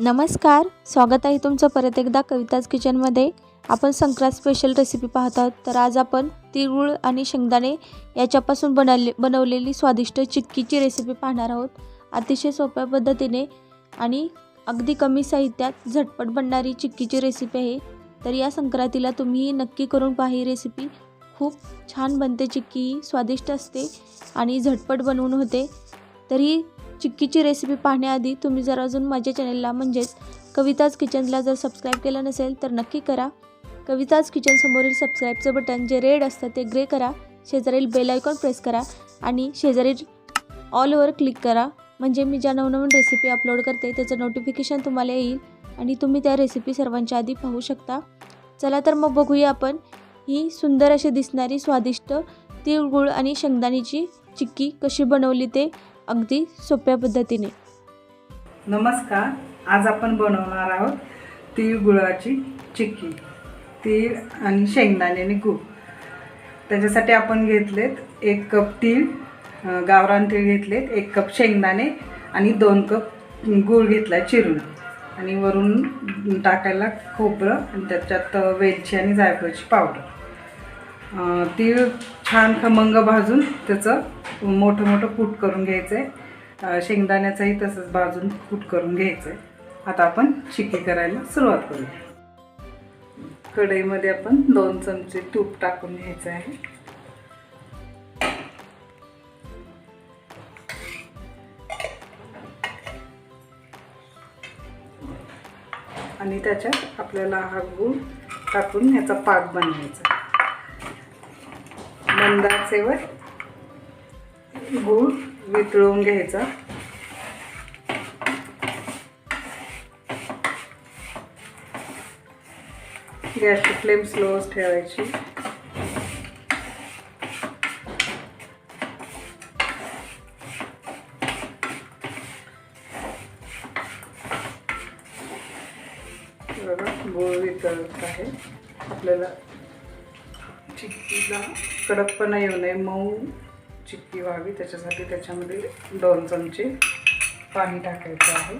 नमस्कार स्वागत आहे तुमचं परत एकदा कविताज किचनमध्ये. आपण संक्रांत स्पेशल रेसिपी पाहत आहोत. तर आज आपण तिळगुळ आणि शेंगदाणे याच्यापासून बनवले बनवलेली स्वादिष्ट चिक्कीची रेसिपी पाहणार आहोत. अतिशय सोप्या पद्धतीने आणि अगदी कमी साहित्यात झटपट बनणारी चिक्कीची रेसिपी आहे. तर या संक्रांतीला तुम्ही नक्की करून पहा ही रेसिपी खूप छान बनते चिक्की ही स्वादिष्ट असते आणि झटपट बनवून होते. तर ही चिक्कीची रेसिपी पाहण्याआधी तुम्ही जर अजून माझ्या चॅनलला म्हणजेच कविताज किचनला जर सबस्क्राईब केलं नसेल तर नक्की करा. कविताज किचन समोरील सबस्क्राईबचं बटन जे रेड असतं ते ग्रे करा. शेजारील बेल आयकॉन प्रेस करा आणि शेजारील ऑलवर क्लिक करा. म्हणजे मी ज्या नवनवीन रेसिपी अपलोड करते त्याचं नोटिफिकेशन तुम्हाला येईल आणि तुम्ही त्या रेसिपी सर्वांच्या आधी पाहू शकता. चला तर मग बघूया आपण ही सुंदर अशी दिसणारी स्वादिष्ट तिळगुळ आणि शेंगदाण्याची चिक्की कशी बनवली ते. अगदी सोप्या पद्धतीने. नमस्कार आज आपण बनवणार आहोत तीळ गुळाची चिक्की तीळ आणि शेंगदाणे आणि गूळ. त्याच्यासाठी आपण घेतलेत एक कप तीळ गावरान तीळ घेतलेत एक कप शेंगदाणे आणि दोन कप गूळ घेतला चिरून. आणि वरून टाकायला खोबरं आणि त्याच्यात वेलची आणि जायफळची पावडर. तीळ छान खमंग भाजून त्याचं मोठं मोठं कूट करून घ्यायचं आहे शेंगदाण्याचंही तसंच भाजून कूट करून घ्यायचं आहे आता आपण चिकी करायला सुरुवात करूया. कढईमध्ये आपण दोन चमचे तूप टाकून घ्यायचं आहे. आणि त्याच्यात आपल्याला हा गूळ टाकून याचा पाक बनवायचा. अंदाजेवर गूळ वितळून घ्यायचा. गॅसची फ्लेम स्लोच ठेवायची. बघा गूळ वितळत आहे. आपल्याला तिला कडकपणा येऊ नये. मऊ चिक्की व्हावी. त्याच्यासाठी त्याच्यामध्ये दोन चमचे पाणी टाकायचं आहे.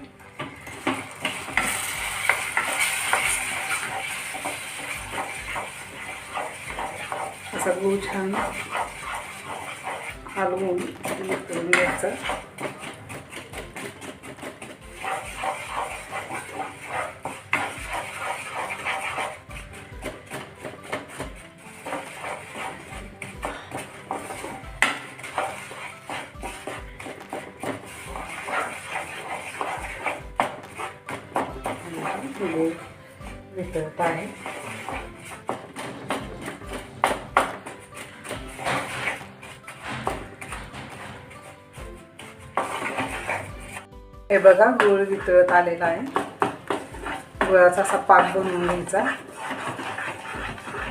असा गहू छान हलवून वितळून घ्यायचा. गूळ वितळत आहे. हे बघा गूळ वितळत आलेला आहे. गुळाचा असा पाक बनवून घ्यायचा.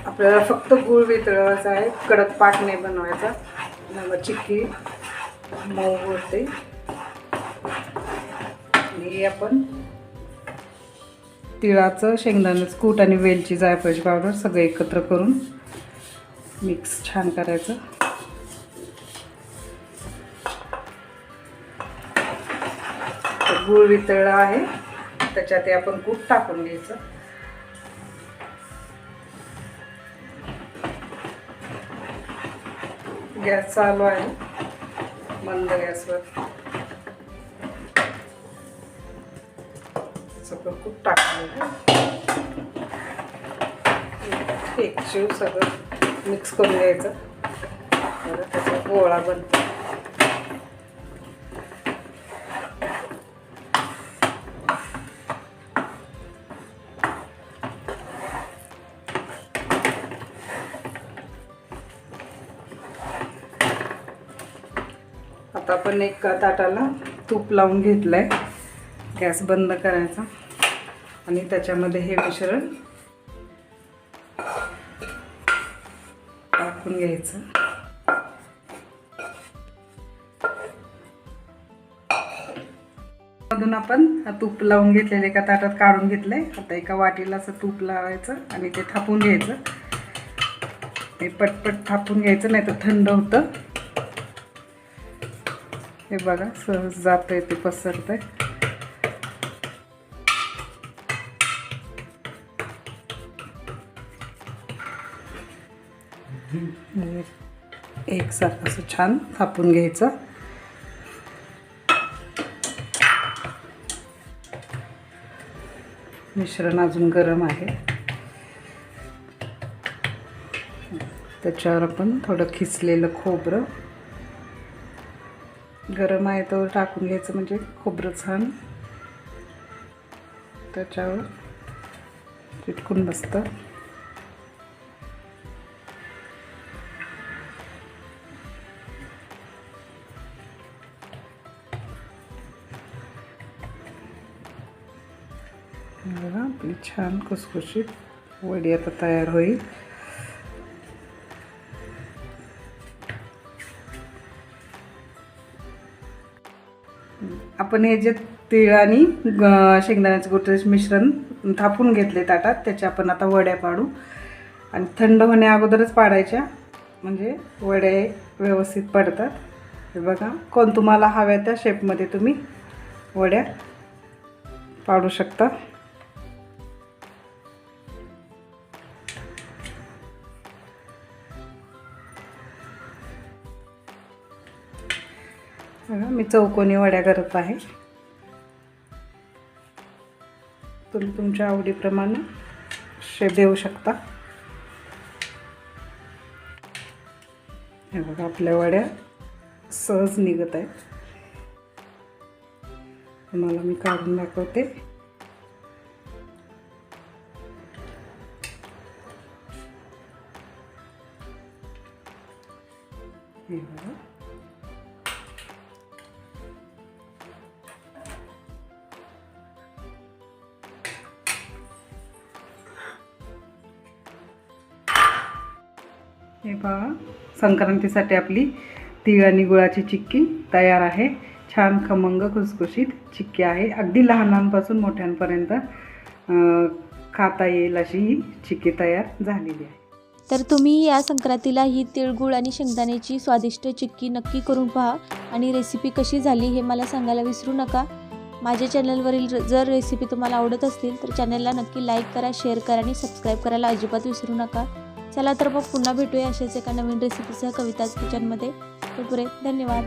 आपल्याला फक्त गूळ वितळवायचा आहे कडक पाक नाही बनवायचा. मग चिक्की मऊ होते. आणि आपण तिळाचं शेंगदाण्याचं कूट आणि वेलची जायफळची पावडर सगळं एकत्र करून मिक्स छान करायचं. गूळ वितळला आहे. त्याच्यात आपण कूट टाकून घ्यायचं. गॅस चालू आहे. मंद गॅसवर. सगळं कूट टाकून एक शिव सगळं मिक्स करून घ्यायचं. बरं त्याचा गोळा बनतो आता आपण एक ताटाला तूप लावून घेतलं आहे गॅस बंद करायचा. आणि त्याच्यामध्ये हे मिश्रण टाकून घ्यायचं. मधून आपण तूप लावून घेतलेलं एका ताटात काढून घेतलंय. आता एका वाटीला असं तूप लावायचं आणि ते थापून घ्यायचं. हे पटपट थापून घ्यायचं नाही तर थंड होतं. हे बघा सहज जात आहे ते पसरत एकसारखं असं छान थापून घ्यायचं. मिश्रण अजून गरम आहे. त्याच्यावर आपण थोडं खिसलेलं खोबरं. गरम आहे तर टाकून घ्यायचं म्हणजे खोबरं छान. त्याच्यावर चिटकून बसतं. बघा आपली छान खुसखुशीत वडी आता तयार होईल. आपण हे जे तीळ आणि शेंगदाण्याचं गोटचं मिश्रण थापून घेतले ताटात त्याच्या आपण आता वड्या पाडू. आणि थंड होण्या अगोदरच पाडायच्या म्हणजे वड्या व्यवस्थित पडतात. हे बघा कोण तुम्हाला हव्या त्या शेपमध्ये तुम्ही वड्या पाडू शकता. बघा मी चौकोनी वड्या करत आहे. तुम्ही तुमच्या आवडीप्रमाणे शेप देऊ शकता. हे बघा आपल्या वड्या सहज निघत आहेत. तुम्हाला मी काढून दाखवते. हे बघा. हे पहा संक्रांतीसाठी आपली तीळ आणि गुळाची चिक्की तयार आहे. छान खमंग खुसखुशीत चिक्की आहे. अगदी लहानांपासून मोठ्यांपर्यंत खाता येईल अशी ही चिक्की तयार झालेली आहे. तर तुम्ही या संक्रांतीला ही तिळगुळ आणि शेंगदाण्याची स्वादिष्ट चिक्की नक्की करून पहा आणि रेसिपी कशी झाली हे मला सांगायला विसरू नका. माझ्या चॅनलवरील जर रेसिपी तुम्हाला आवडत असतील तर चॅनलला नक्की लाईक करा शेअर करा आणि सबस्क्राईब करायला अजिबात विसरू नका. चला तर मग पुन्हा भेटूया अशाच एका नवीन रेसिपीसह कविताज किचनमध्ये. तोपर्यंत धन्यवाद.